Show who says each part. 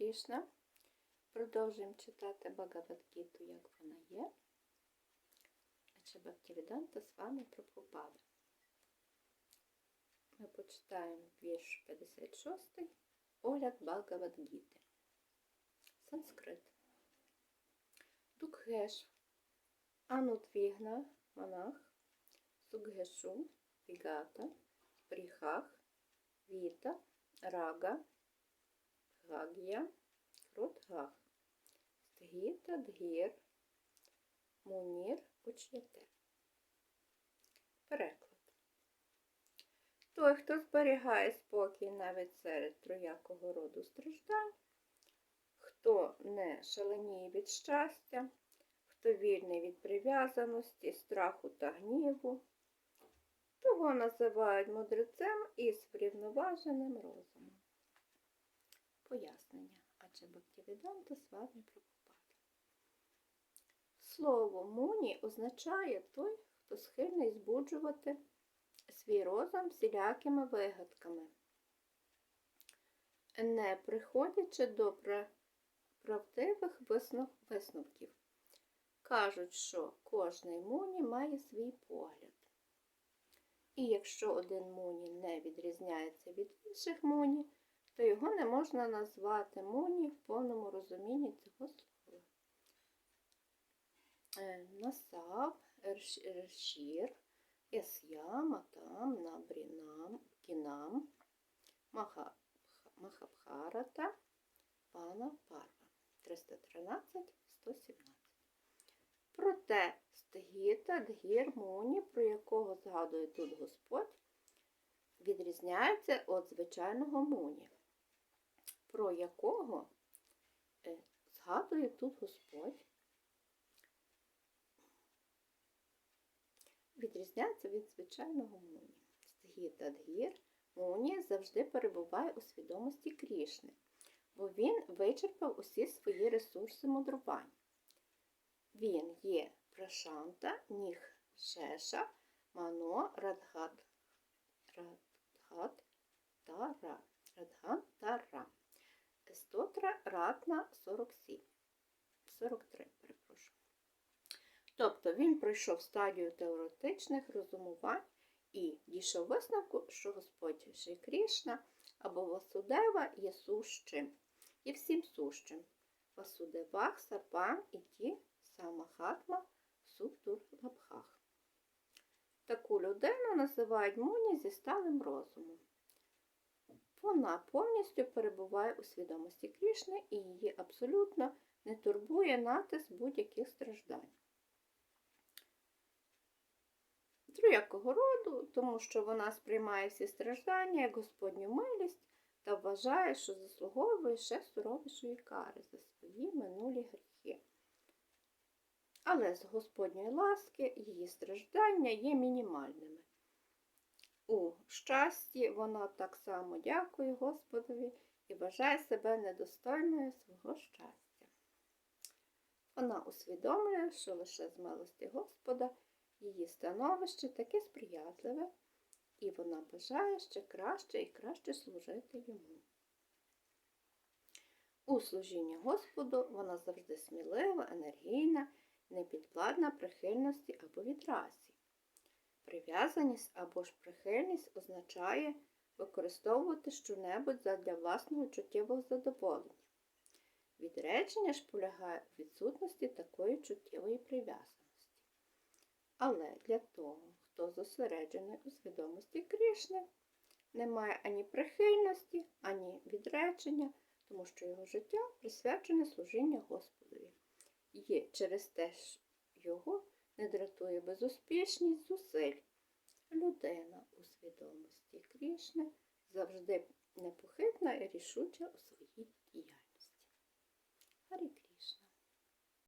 Speaker 1: Крішна. Продовжуємо читати Багавадгіту, як вона є. Адже Бхактивіданта з вами Прабхупада. Ми почитаємо вірш 56. Огляд Багавадгіти. Санскрит. Дукгеш. Анутвігна, монах. Суггешу, Вігата, Бріхах, Віта, Рага, Гагія, Крутгах, Стгіта, Дгір, Мунір, Уч'яте. Переклад. Той, хто зберігає спокій навіть серед троякого роду страждань, хто не шаленіє від щастя, хто вільний від прив'язаності, страху та гніву, того називають мудрецем із врівноваженим розумом. Пояснення. Адже Бхактивіданта з вами Прабхупада. Слово муні означає той, хто схильний збуджувати свій розум всілякими вигадками, не приходячи до правдивих висновків. Кажуть, що кожний муні має свій погляд. І якщо один муні не відрізняється від інших муні, то його не можна назвати муні в повному розумінні цього слова. Е, Насав, Ершір, Яс'я, Матам, Набрінам, Кінам, Махабхарата, Пана Парва. 313-117. Проте Стгіта, Дгір, Муні, про якого згадує тут Господь, відрізняється від звичайного Муні, про якого е, згадує тут Господь, відрізняється від звичайного Муні. Стгіта, Дгір, Муні завжди перебуває у свідомості Крішни, бо він вичерпав усі свої ресурси мудрування. Він є Прашанта, Ніг Шеша, Мано, Радгат, Радгат Тара. Радган Ратна 47. 43, перепрошую. Тобто він пройшов стадію теоретичних розумувань і дійшов висновку, що Господь Шрі Крішна або Васудева є сущим і всім сущим. Васудевах, Сапам і ті Самахатма Субдургабхах. Таку людину називають муні зі сталим розумом. Вона повністю перебуває у свідомості Крішни і її абсолютно не турбує натиск будь-яких страждань. Троякого роду, тому що вона сприймає всі страждання як Господню милість та вважає, що заслуговує ще суровішої кари за свої минулі гріхи. Але з Господньої ласки її страждання є мінімальними. У щасті вона так само дякує Господові і вважає себе недостойною свого щастя. Вона усвідомлює, що лише з милості Господа її становище таке сприятливе, і вона бажає ще краще і краще служити йому. У служінні Господу вона завжди смілива, енергійна непідвладна прихильності або відразі. Прив'язаність або ж прихильність означає використовувати щонебудь задля власного чуттєвого задоволення. Відречення ж полягає у відсутності такої чуттєвої прив'язаності. Але для того, хто зосереджений у свідомості Крішни, немає ані прихильності, ані відречення, тому що його життя присвячене служінню Господові є через те, що його не дратує безуспішність зусиль. Людина у свідомості Крішни завжди непохитна і рішуча у своїй діяльності.